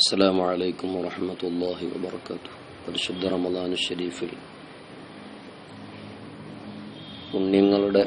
അസ്സലാമു അലൈക്കും വാഹമത്തല്ലാഹി വാബർക്കാത്തു പരിശുദ്ധ റമദാനു ഷെരീഫിൽ പുണ്യങ്ങളുടെ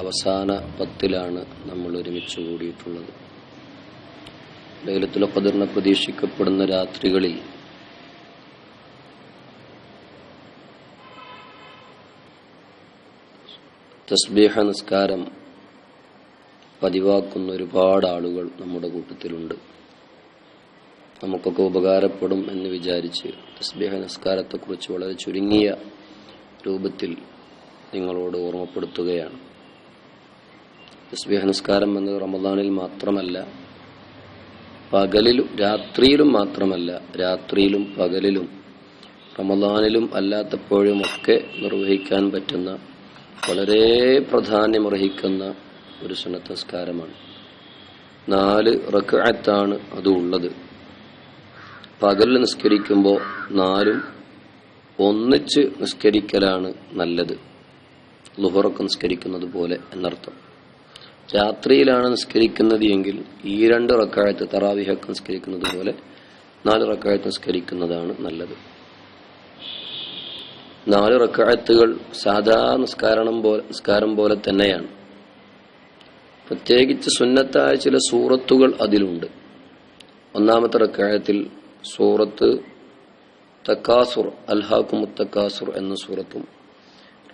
അവസാന പത്തിലാണ് നമ്മൾ ഒരുമിച്ച് കൂടിയിട്ടുള്ളത്. ലൈലത്തുൽ ഖദറിന് പ്രതീക്ഷിക്കപ്പെടുന്ന രാത്രികളിൽ തസ്ബീഹ നിസ്കാരം പതിവാക്കുന്ന ഒരുപാട് ആളുകൾ നമ്മുടെ കൂട്ടത്തിലുണ്ട്. നമുക്കൊക്കെ ഉപകാരപ്പെടും എന്ന് വിചാരിച്ച് തസ്ബീഹ നിസ്കാരത്തെക്കുറിച്ച് വളരെ ചുരുങ്ങിയ രൂപത്തിൽ നിങ്ങളോട് ഓർമ്മപ്പെടുത്തുകയാണ്. തസ്ബീഹ നിസ്കാരം എന്നത് റമദാനിൽ മാത്രമല്ല പകലിലും രാത്രിയിലും മാത്രമല്ല രാത്രിയിലും പകലിലും റമദാനിലും അല്ലാത്തപ്പോഴുമൊക്കെ നിർവഹിക്കാൻ പറ്റുന്ന വളരെ പ്രാധാന്യമർഹിക്കുന്ന ഒരു സുന്നത്ത് നിസ്കാരമാണ്. നാല് റക്കാത്താണ് അതുള്ളത്. പകലിൽ നിസ്കരിക്കുമ്പോൾ നാലും ഒന്നിച്ച് നിസ്കരിക്കലാണ് നല്ലത്. ലുഹറൊക്കെ നിസ്കരിക്കുന്നത് പോലെ എന്നർത്ഥം. രാത്രിയിലാണ് നിസ്കരിക്കുന്നത് എങ്കിൽ ഈ രണ്ട് റക്കായത്ത് തറാവിഹൊക്കെ നിസ്കരിക്കുന്നത് പോലെ നാല് റക്കായത്ത് നിസ്കരിക്കുന്നതാണ് നല്ലത്. നാല് റക്കായത്തുകൾ സാധാ നിസ്കാരണം പോലെ നിസ്കാരം പോലെ തന്നെയാണ്. പ്രത്യേകിച്ച് സുന്നത്തായ ചില സൂറത്തുകൾ അതിലുണ്ട്. ഒന്നാമത്തെ റക്കായത്തിൽ സൂറത്ത് തക്കാസുർ അൽഹാഖുമു തക്കാസുർ എന്ന സൂറത്തും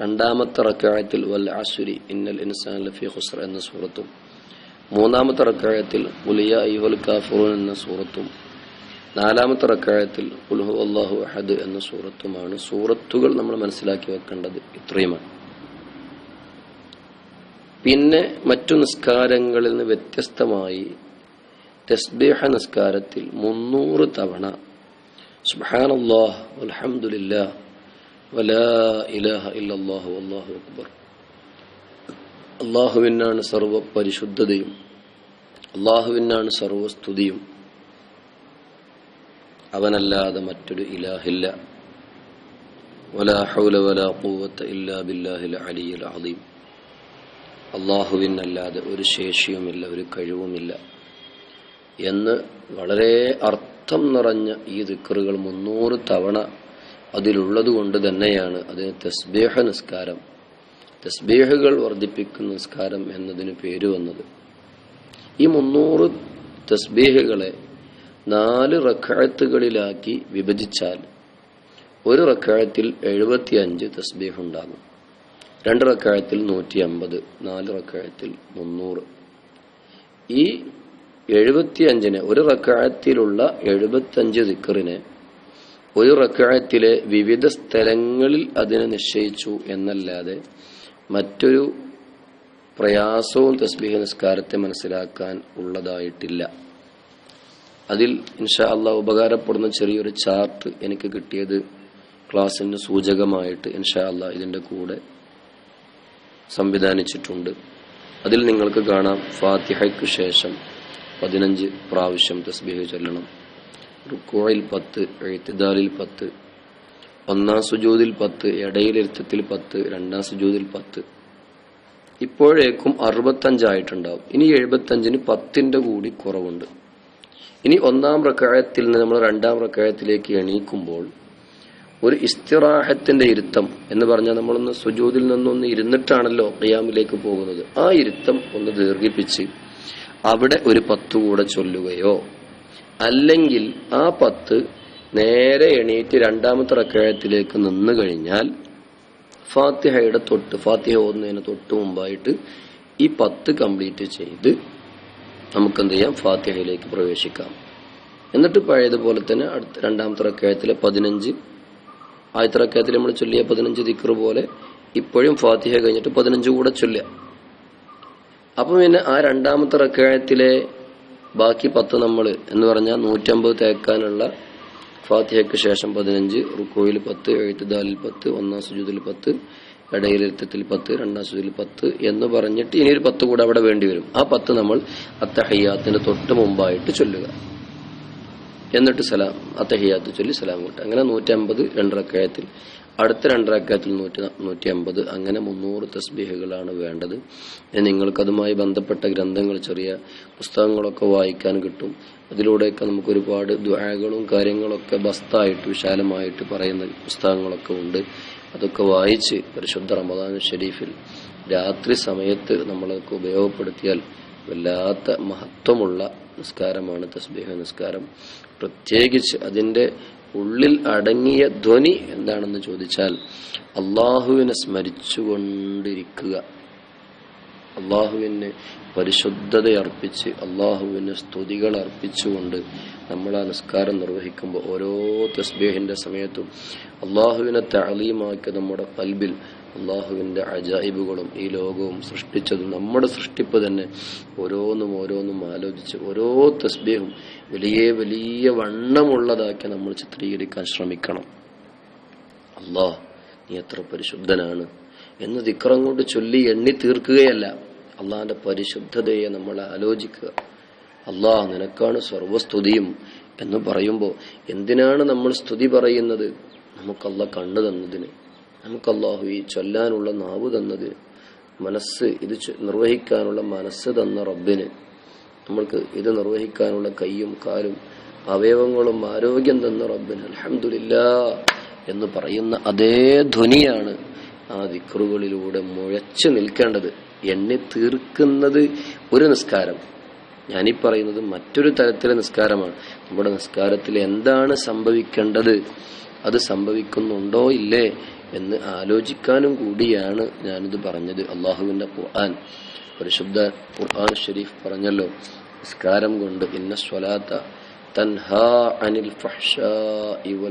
രണ്ടാമത്തെ റക്കായത്തിൽ വൽ അസുരി ഇന്നൽ ഇൻസാൻ ലഫി ഹുസർ എന്ന സൂറത്തും മൂന്നാമത്തെ റക്കായത്തിൽ ഉലിയ വൽ കാഫുറൂൻ എന്ന സൂറത്തും നാലാമത്തെ റക്കായത്തിൽ ഉൽഹു അള്ളാഹു അഹദ് എന്ന സൂറത്തുമാണ് സൂറത്തുകൾ നമ്മൾ മനസ്സിലാക്കി വെക്കേണ്ടത് ഇത്രയുമാണ്. പിന്നെ മറ്റു നിസ്കാരങ്ങളിൽ നിന്ന് വ്യത്യസ്തമായി തസ്ബീഹ നിസ്കാരത്തിൽ മുന്നൂറ് തവണ. സുബ്ഹാനല്ലാഹ് അൽഹംദുലില്ലാഹ് വലാ ഇലാഹ ഇല്ലല്ലാഹു അല്ലാഹു അക്ബർ. അള്ളാഹുവിനാണ് സർവ പരിശുദ്ധതയും അള്ളാഹുവിനാണ് സർവസ്തുതിയും. അവനല്ലാതെ മറ്റൊരു ഇലാഹില്ല. വലാ ഹൗല വലാ ഖുവത്ത ഇല്ലാ ബില്ലാഹിൽ അലിയിൽ അദീം അള്ളാഹുവിനല്ലാതെ ഒരു ശേഷിയുമില്ല ഒരു കഴിവുമില്ല. എന്ന് വളരെ അർത്ഥം നിറഞ്ഞ ഈ ദിക്കറുകൾ മുന്നൂറ് തവണ അതിലുള്ളത് കൊണ്ട് തന്നെയാണ് അതിന് തസ്ബേഹ നിസ്കാരം. തസ്ബീഹുകൾ വർദ്ധിപ്പിക്കുന്ന നിസ്കാരം എന്നതിന് പേര് വന്നത്. ഈ മുന്നൂറ് തസ്ബീഹുകളെ നാല് റക്കായത്തുകളിലാക്കി വിഭജിച്ചാൽ ഒരു റക്കായത്തിൽ എഴുപത്തി അഞ്ച് തസ്ബീഹ് ഉണ്ടാകും. രണ്ട് റക്കായത്തിൽ നൂറ്റി അമ്പത് നാല് റക്കായത്തിൽ മുന്നൂറ്. ഈ എഴുപത്തിയഞ്ചിന് ഒരു റക്കായത്തിലുള്ള എഴുപത്തഞ്ച് ദിക്കറിനെ ഒരു റക്കായത്തിലെ വിവിധ സ്ഥലങ്ങളിൽ അതിനെ നിശ്ചയിച്ചു എന്നല്ലാതെ മറ്റൊരു പ്രയാസവും തസ്ബീഹ നിസ്കാരത്തെ മനസ്സിലാക്കാൻ ഉള്ളതായിട്ടില്ല. അതിൽ ഇൻഷാ അള്ളാഹ് ഉപകാരപ്പെടുന്ന ചെറിയൊരു ചാർട്ട് എനിക്ക് കിട്ടിയത് ക്ലാസ്സിന് സൂചകമായിട്ട് ഇൻഷാ അള്ളാഹ് ഇതിന്റെ കൂടെ സംവിധാനിച്ചിട്ടുണ്ട്. അതിൽ നിങ്ങൾക്ക് കാണാം ഫാത്തിഹയ്ക്ക് ശേഷം. പതിനഞ്ച് പ്രാവശ്യം തസ്ബീഹ് ചൊല്ലണം. റുക്കോയിൽ പത്ത് എഴുത്തിദാലിൽ പത്ത് ഒന്നാം സുജൂതിൽ പത്ത് ഇടയിലിരുത്തത്തിൽ പത്ത് രണ്ടാം സുജൂതിൽ പത്ത്. ഇപ്പോഴേക്കും അറുപത്തഞ്ചായിട്ടുണ്ടാവും. ഇനി എഴുപത്തഞ്ചിന് പത്തിന്റെ കൂടി കുറവുണ്ട്. ഇനി ഒന്നാം റക്കായത്തിൽ നിന്ന് നമ്മൾ രണ്ടാം റക്കായത്തിലേക്ക് എണീക്കുമ്പോൾ ഒരു ഇസ്തിറാഹത്തിന്റെ ഇരുത്തം എന്ന് പറഞ്ഞാൽ നമ്മളൊന്ന് സുജൂതിൽ നിന്നൊന്ന് ഇരുന്നിട്ടാണല്ലോ ഖിയാമിലേക്ക് പോകുന്നത്. ആ ഇരുത്തം ഒന്ന് ദീർഘിപ്പിച്ച് അവിടെ ഒരു പത്ത് കൂടെ ചൊല്ലുകയോ അല്ലെങ്കിൽ ആ പത്ത് നേരെ എണീറ്റ് രണ്ടാമത്തെ റക്കായത്തിലേക്ക് നിന്ന് കഴിഞ്ഞാൽ ഫാത്തിഹയുടെ തൊട്ട് ഫാത്തിഹ ഓതുന്നതിന് തൊട്ട് മുമ്പായിട്ട് ഈ പത്ത് കംപ്ലീറ്റ് ചെയ്ത് നമുക്ക് എന്ത് ചെയ്യാം? ഫാത്തിഹയിലേക്ക് പ്രവേശിക്കാം. എന്നിട്ട് പഴയതുപോലെ തന്നെ അടുത്ത രണ്ടാമത്തെ റക്കായത്തിലെ പതിനഞ്ച് ആദ്യത്തെ റക്കായത്തിൽ നമ്മൾ ചൊല്ലിയ പതിനഞ്ച് ദിക്കർ പോലെ ഇപ്പോഴും ഫാത്തിഹ കഴിഞ്ഞിട്ട് പതിനഞ്ച് കൂടെ ചൊല്ലുക. അപ്പം പിന്നെ ആ രണ്ടാമത്തെ റക്കായത്തിലെ ബാക്കി പത്ത് നമ്മൾ എന്ന് പറഞ്ഞാൽ നൂറ്റമ്പത് തേക്കാനുള്ള ഫാത്തിഹയ്ക്ക് ശേഷം പതിനഞ്ച് റുക്കോയിൽ പത്ത് എഴുത്തുദാലിൽ പത്ത് ഒന്നാം സുജൂതിൽ പത്ത് ഇടയിലിരുത്തത്തിൽ പത്ത് രണ്ടാം സുജൂതിൽ പത്ത് എന്ന് പറഞ്ഞിട്ട് ഇനി ഒരു പത്ത് കൂടെ അവിടെ വേണ്ടി വരും. ആ പത്ത് നമ്മൾ അത്തഹയ്യാത്തിന്റെ തൊട്ട് മുമ്പായിട്ട് ചൊല്ലുക. എന്നിട്ട് സലാം അത്തഹയ്യാത്ത് ചൊല്ലി സലാം കൂട്ടുക. അങ്ങനെ നൂറ്റമ്പത് രണ്ടറക്കായത്തിൽ അടുത്ത രണ്ടരക്കാത്തിൽ നൂറ്റി നൂറ്റി അമ്പത് അങ്ങനെ മുന്നൂറ് തസ്ബീഹുകളാണ് വേണ്ടത്. നിങ്ങൾക്കതുമായി ബന്ധപ്പെട്ട ഗ്രന്ഥങ്ങൾ ചെറിയ പുസ്തകങ്ങളൊക്കെ വായിക്കാൻ കിട്ടും. അതിലൂടെയൊക്കെ നമുക്ക് ഒരുപാട് ദ്വാകളും കാര്യങ്ങളൊക്കെ ബസ്തായിട്ട് വിശാലമായിട്ട് പറയുന്ന പുസ്തകങ്ങളൊക്കെ ഉണ്ട്. അതൊക്കെ വായിച്ച് പരിശുദ്ധ റമദാൻ ഷെരീഫിൽ രാത്രി സമയത്ത് നമ്മളൊക്കെ ഉപയോഗപ്പെടുത്തിയാൽ വല്ലാത്ത മഹത്വമുള്ള നിസ്കാരമാണ് തസ്ബീഹ നിസ്കാരം. പ്രത്യേകിച്ച് അതിന്റെ ഉള്ളിൽ അടങ്ങിയ ധ്വനി എന്താണെന്ന് ചോദിച്ചാൽ അള്ളാഹുവിനെ സ്മരിച്ചുകൊണ്ടിരിക്കുക. അള്ളാഹുവിന് പരിശുദ്ധതയർപ്പിച്ച് അള്ളാഹുവിന് സ്തുതികൾ അർപ്പിച്ചുകൊണ്ട് നമ്മൾ ആ നിസ്കാരം നിർവഹിക്കുമ്പോൾ ഓരോ തസ്ബീഹിന്റെ സമയത്തും അള്ളാഹുവിനെ താലീമാക്കി നമ്മുടെ കൽബിൽ അള്ളാഹുവിന്റെ അജായിബുകളും ഈ ലോകവും സൃഷ്ടിച്ചതും നമ്മുടെ സൃഷ്ടിപ്പ് തന്നെ ഓരോന്നും ഓരോന്നും ആലോചിച്ച് ഓരോ തസ്ബീഹും വലിയ വലിയ വണ്ണമുള്ളതാക്കി നമ്മൾ ചിത്രീകരിക്കാൻ ശ്രമിക്കണം. അള്ളാഹ് നീ എത്ര പരിശുദ്ധനാണ് എന്ന് തിക്രം കൊണ്ട് ചൊല്ലി എണ്ണി തീർക്കുകയല്ല. അള്ളാഹിന്റെ പരിശുദ്ധതയെ നമ്മൾ ആലോചിക്കുക. അള്ളാഹ് നിനക്കാണ് സർവസ്തുതിയും എന്ന് പറയുമ്പോൾ എന്തിനാണ് നമ്മൾ സ്തുതി പറയുന്നത്? നമുക്കല്ല കണ്ണു തന്നതിന്. നമുക്ക് അള്ളാഹു ഈ ചൊല്ലാനുള്ള നാവ് തന്നത് മനസ്സ് ഇത് നിർവഹിക്കാനുള്ള മനസ്സ് തന്ന റബ്ബിന്. നമ്മൾക്ക് ഇത് നിർവഹിക്കാനുള്ള കൈയും കാലും അവയവങ്ങളും ആരോഗ്യം തന്ന റബ്ബിന്. അലഹമില്ല എന്ന് പറയുന്ന അതേ ധ്വനിയാണ് ആ ദിക്റുകളിലൂടെ മുഴച്ചു നിൽക്കേണ്ടത്. എണ്ണി തീർക്കുന്നത് ഒരു നിസ്കാരം. ഞാനീ പറയുന്നത് മറ്റൊരു തരത്തിലെ നിസ്കാരമാണ്. നമ്മുടെ നിസ്കാരത്തിൽ എന്താണ് സംഭവിക്കേണ്ടത്? അത് സംഭവിക്കുന്നുണ്ടോ? ഇല്ലേ? എന്ന് ആലോചിക്കാനും കൂടിയാണ് ഞാനിത് പറഞ്ഞത്. അള്ളാഹുവിന്റെ ഖുർആൻ പരിശുദ്ധ ഖുർആൻ ഷെരീഫ് പറഞ്ഞല്ലോ നിസ്കാരം കൊണ്ട് ഇന്ന സ്വലാത്ത തൻഹാ അനിൽ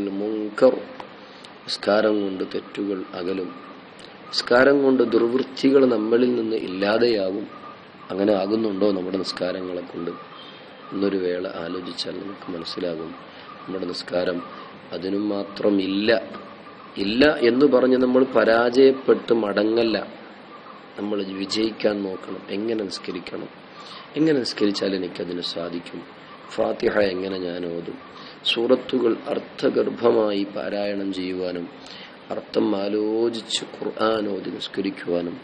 മുൻകർ നിസ്കാരം കൊണ്ട് തെറ്റുകൾ അകലും നിസ്കാരം കൊണ്ട് ദുർവൃത്തികൾ നമ്മളിൽ നിന്ന് ഇല്ലാതെയാകും അങ്ങനെ ആകുന്നുണ്ടോ നമ്മുടെ നിസ്കാരങ്ങളെ കൊണ്ട്? എന്നൊരു വേള ആലോചിച്ചാൽ നമുക്ക് മനസ്സിലാകും. നമ്മുടെ നിസ്കാരം അതിനും മാത്രം ഇല്ല എന്ന് പറഞ്ഞ് നമ്മൾ പരാജയപ്പെട്ട് മടങ്ങല്ല. നമ്മൾ വിജയിക്കാൻ നോക്കണം. എങ്ങനെ നിസ്കരിക്കണം? എങ്ങനെ നിസ്കരിച്ചാൽ എനിക്കതിന് സാധിക്കും? ഫാത്തിഹ എങ്ങനെ ഞാൻ ഓതും? സൂറത്തുകൾ അർത്ഥഗർഭമായി പാരായണം ചെയ്യുവാനും അർത്ഥം ആലോചിച്ച് ഖുർആൻ ഓതി നിസ്കരിക്കുവാനും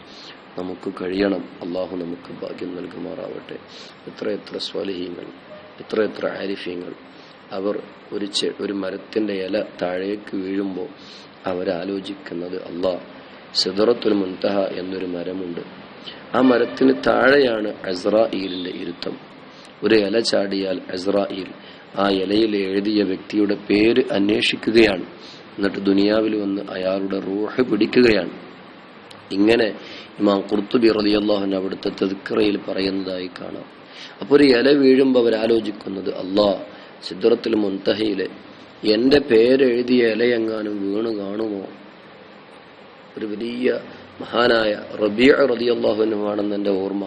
നമുക്ക് കഴിയണം. അള്ളാഹു നമുക്ക് ഭാഗ്യം നൽകുമാറാവട്ടെ. എത്രയെത്ര സ്വാലിഹീങ്ങൾ എത്രയെത്ര ആരിഫ്യങ്ങൾ അവർ ഒരു ഒരു മരത്തിന്റെ ഇല താഴേക്ക് വീഴുമ്പോൾ അവരാലോചിക്കുന്നത് അള്ളാഹ് സിദറത്തുൽ മുൻതഹ എന്നൊരു മരമുണ്ട്. ആ മരത്തിന് താഴെയാണ് അസ്രായിലിന്റെ ഇരുത്തം. ഒരു ഇല ചാടിയാൽ അസ്രായിൽ ആ ഇലയിൽ എഴുതിയ വ്യക്തിയുടെ പേര് അന്വേഷിക്കുകയാണ്. എന്നിട്ട് ദുനിയാവിൽ വന്ന് അയാളുടെ റൂഹ് പിടിക്കുകയാണ്. ഇങ്ങനെ ഇമാം കുർത്തുബി റളിയല്ലാഹു അവിടുത്തെ തെതുക്കറയിൽ പറയുന്നതായി കാണാം. അപ്പോൾ ഒരു ഇല വീഴുമ്പോൾ അവരാലോചിക്കുന്നത് അള്ളാഹ് സിദ്ധുറത്തിൽ മുൻതഹയിലെ എന്റെ പേരെഴുതിയ ഇലയെങ്ങാനും വീണ് കാണുമോ? ഒരു വലിയ മഹാനായ റബിയ റതിയല്ലാഹുനുമാണെന്ന് എന്റെ ഓർമ്മ.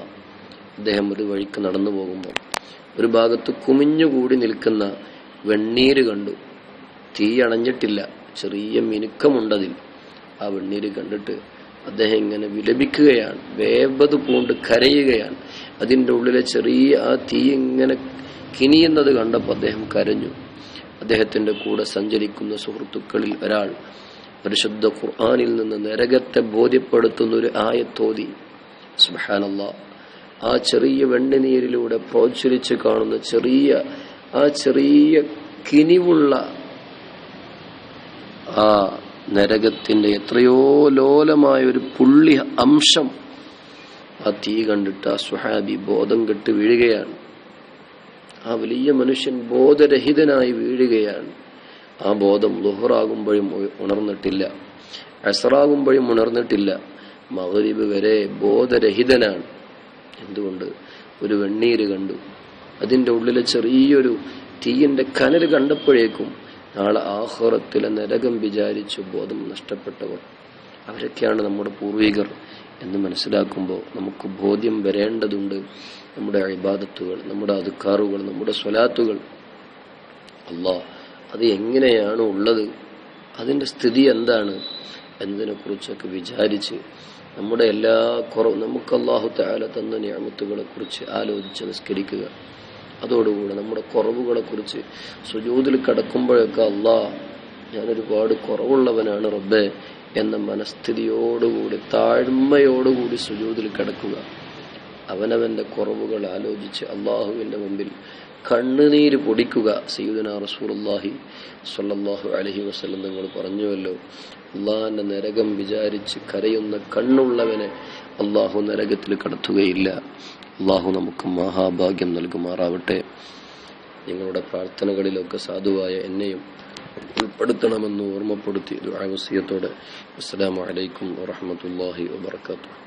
അദ്ദേഹം ഒരു വഴിക്ക് നടന്നു പോകുമ്പോൾ ഒരു ഭാഗത്ത് കുമിഞ്ഞുകൂടി നിൽക്കുന്ന വെണ്ണീര് കണ്ടു. തീ അണഞ്ഞിട്ടില്ല. ചെറിയ മിനുക്കമുണ്ടതിൽ. ആ വെണ്ണീര് കണ്ടിട്ട് അദ്ദേഹം ഇങ്ങനെ വിലപിക്കുകയാണ്. വേവത് പൂണ്ട് കരയുകയാണ്. അതിന്റെ ഉള്ളിലെ ചെറിയ ആ തീ ഇങ്ങനെ കിനിയുന്നത് കണ്ടപ്പോൾ അദ്ദേഹം കരഞ്ഞു. അദ്ദേഹത്തിന്റെ കൂടെ സഞ്ചരിക്കുന്ന സുഹൃത്തുക്കളിൽ ഒരാൾ പരിശുദ്ധ ഖുർആാനിൽ നിന്ന് നരകത്തെ ബോധ്യപ്പെടുത്തുന്ന ഒരു ആയത്തോതി. സുബാനല്ല ആ ചെറിയ വെണ്ണുനീരിലൂടെ പ്രോത്സരിച്ച് കാണുന്ന ചെറിയ ആ ചെറിയ കിനിവുള്ള ആ നരകത്തിന്റെ എത്രയോ ലോലമായ ഒരു പുള്ളി അംശം ആ തീ കണ്ടിട്ട് ആ സുഹാബി ബോധം കെട്ട് വീഴുകയാണ്. ആ വലിയ മനുഷ്യൻ ബോധരഹിതനായി വീഴുകയാണ്. ആ ബോധം ലുഹറാകുമ്പോഴും ഉണർന്നിട്ടില്ല. അസറാകുമ്പോഴും ഉണർന്നിട്ടില്ല. മകരീബ് വരെ ബോധരഹിതനാണ്. എന്തുകൊണ്ട്? ഒരു വെണ്ണീര് കണ്ടു. അതിന്റെ ഉള്ളിലെ ചെറിയൊരു തീയിന്റെ കനൽ കണ്ടപ്പോഴേക്കും നാളെ ആഹ്റത്തിലെ നരകം വിചാരിച്ചു ബോധം നഷ്ടപ്പെട്ടവർ. അവരൊക്കെയാണ് നമ്മുടെ പൂർവികർ. എന്ന് മനസ്സിലാക്കുമ്പോൾ നമുക്ക് ബോധ്യം വരേണ്ടതുണ്ട്. നമ്മുടെ അഭിബാധത്തുകൾ നമ്മുടെ അതുക്കാറുകൾ നമ്മുടെ സ്വലാത്തുകൾ. അള്ളാ അത് എങ്ങനെയാണ് ഉള്ളത് അതിന്റെ സ്ഥിതി എന്താണ് എന്നതിനെ കുറിച്ചൊക്കെ വിചാരിച്ച് നമ്മുടെ എല്ലാ കുറവ് നമുക്ക് അള്ളാഹു താല തന്ന നിയമത്തുകളെ കുറിച്ച് ആലോചിച്ച് നിസ്കരിക്കുക. അതോടുകൂടെ നമ്മുടെ കുറവുകളെക്കുറിച്ച് സുജൂതിൽ കിടക്കുമ്പോഴൊക്കെ അള്ളാ ഞാനൊരുപാട് കുറവുള്ളവനാണ് റബ്ബെ. എന്ന മനസ്ഥിതിയോടുകൂടി താഴ്മയോടുകൂടി സുജൂതിൽ കിടക്കുക. അവനവന്റെ കുറവുകൾ ആലോചിച്ച് അള്ളാഹുവിന്റെ മുമ്പിൽ കണ്ണുനീര് പൊടിക്കുക. സയ്യുദന റസൂലുള്ളാഹി സ്വല്ലല്ലാഹു അലഹി വസ്ലം നിങ്ങൾ പറഞ്ഞുവല്ലോ അള്ളാഹിന്റെ നരകം വിചാരിച്ച് കരയുന്ന കണ്ണുള്ളവനെ അള്ളാഹു നരകത്തിൽ കടത്തുകയില്ല. അള്ളാഹു നമുക്ക് മഹാഭാഗ്യം നൽകുമാറാവട്ടെ. നിങ്ങളുടെ പ്രാർത്ഥനകളിലൊക്കെ സാധുവായ എന്നെയും ഉൾപ്പെടുത്തണമെന്ന് ഓർമ്മപ്പെടുത്തി ദുആ വസിയത്തോടെ. അസ്സലാമു അലൈക്കും വറഹ്മത്തുള്ളാഹി വബറകാതുഹു.